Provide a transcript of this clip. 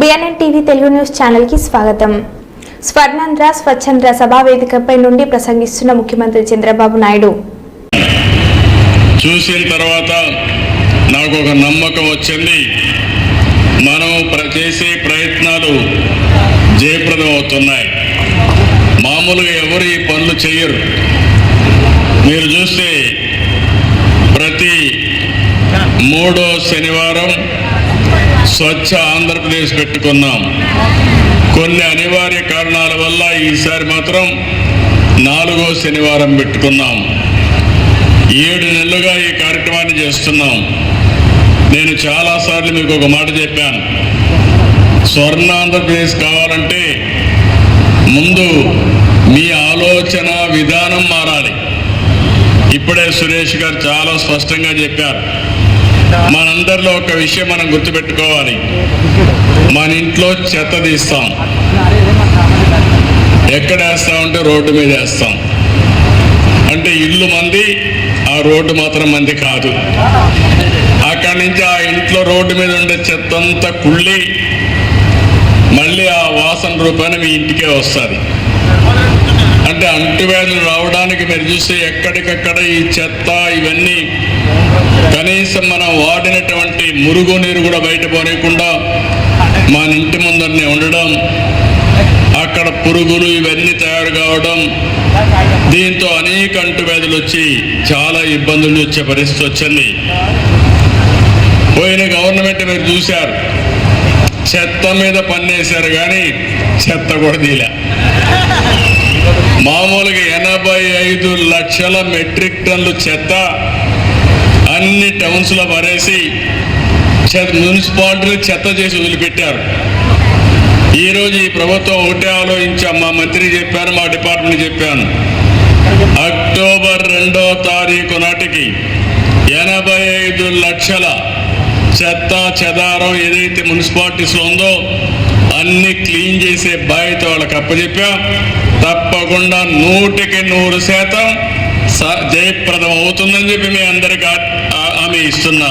BNN TV Telugu news ఛానల్కి స్వాగతం స్వర్ణాంధ్ర స్వచ్ఛంద్ర సభా వేదికపై నుండి ప్రసంగిస్తున్న ముఖ్యమంత్రి చంద్రబాబు నాయుడు. చూసిన తర్వాత నాకు ఒక నమ్మకం వచ్చింది. మనం చేసే ప్రయత్నాలు జయప్రదం అవుతున్నాయి మామూలుగా ఎవరు ఈ పనులు చేయరు మీరు చూస్తే ప్రతి మూడో శనివారం స్వచ్ఛ ఆంధ్రప్రదేశ్ పెట్టుకున్నాం. కొన్ని అనివార్య కారణాల వల్ల ఈసారి మాత్రం నాలుగో శనివారం పెట్టుకున్నాం. ఏడు నెలలుగా ఈ కార్యక్రమాన్ని చేస్తున్నాం. నేను చాలాసార్లు మీకు ఒక మాట చెప్పాను. స్వర్ణ ఆంధ్రప్రదేశ్ కావాలంటే ముందు మీ ఆలోచన విధానం మారాలి. ఇప్పుడే సురేష్ గారు చాలా స్పష్టంగా చెప్పారు. మనందరిలో ఒక విషయం మనం గుర్తుపెట్టుకోవాలి. మన ఇంట్లో చెత్త తీస్తాం. ఎక్కడ వేస్తామంటే రోడ్డు మీద వేస్తాం. అంటే ఇల్లు మంది ఆ రోడ్డు మాత్రం మంది కాదు. అక్కడి నుంచి ఆ ఇంట్లో రోడ్డు మీద ఉండే చెత్త అంతా కుళ్ళి మళ్ళీ ఆ వాసన రూపాన మీ ఇంటికే వస్తుంది. అంటే అంటువ్యాధులు రావడానికి మీరు చూస్తే ఎక్కడికక్కడ ఈ చెత్త ఇవన్నీ కనీసం మనం వాడినటువంటి మురుగు నీరు కూడా బయట పోనీయకుండా మన ఇంటి ముందరనే ఉండడం అక్కడ పురుగులు ఇవన్నీ తయారు కావడం దీంతో అనేక అంటువ్యాధులు వచ్చి చాలా ఇబ్బందులు వచ్చే పరిస్థితి వచ్చింది. పోయిన గవర్నమెంట్ మీరు చూశారు చెత్త మీద పన్నేశారు కానీ చెత్త కూడా తీలే మామూలుగా ఎనభై ఐదు లక్షల మెట్రిక్ టన్లు చెత్త అన్ని టౌన్స్లో పరేసి మున్సిపాలిటీలు చెత్త చేసి వదిలిపెట్టారు. ఈరోజు ఈ ప్రభుత్వం ఒకటే ఆలోచించాం. మా మంత్రి చెప్పారు మా డిపార్ట్మెంట్ చెప్పాను. అక్టోబర్ రెండో తారీఖు నాటికి ఎనభై ఐదు లక్షల చెత్త చెదారం ఏదైతే మున్సిపాలిటీస్లో ఉందో అన్ని క్లీన్ చేసే బాధ్యత వాళ్ళకి అప్పచెప్పాం తప్పకుండా నూటికి నూరు శాతం స- జయప్రదం అవుతుందని చెప్పి మీ అందరికీ హామీ ఇస్తున్నా.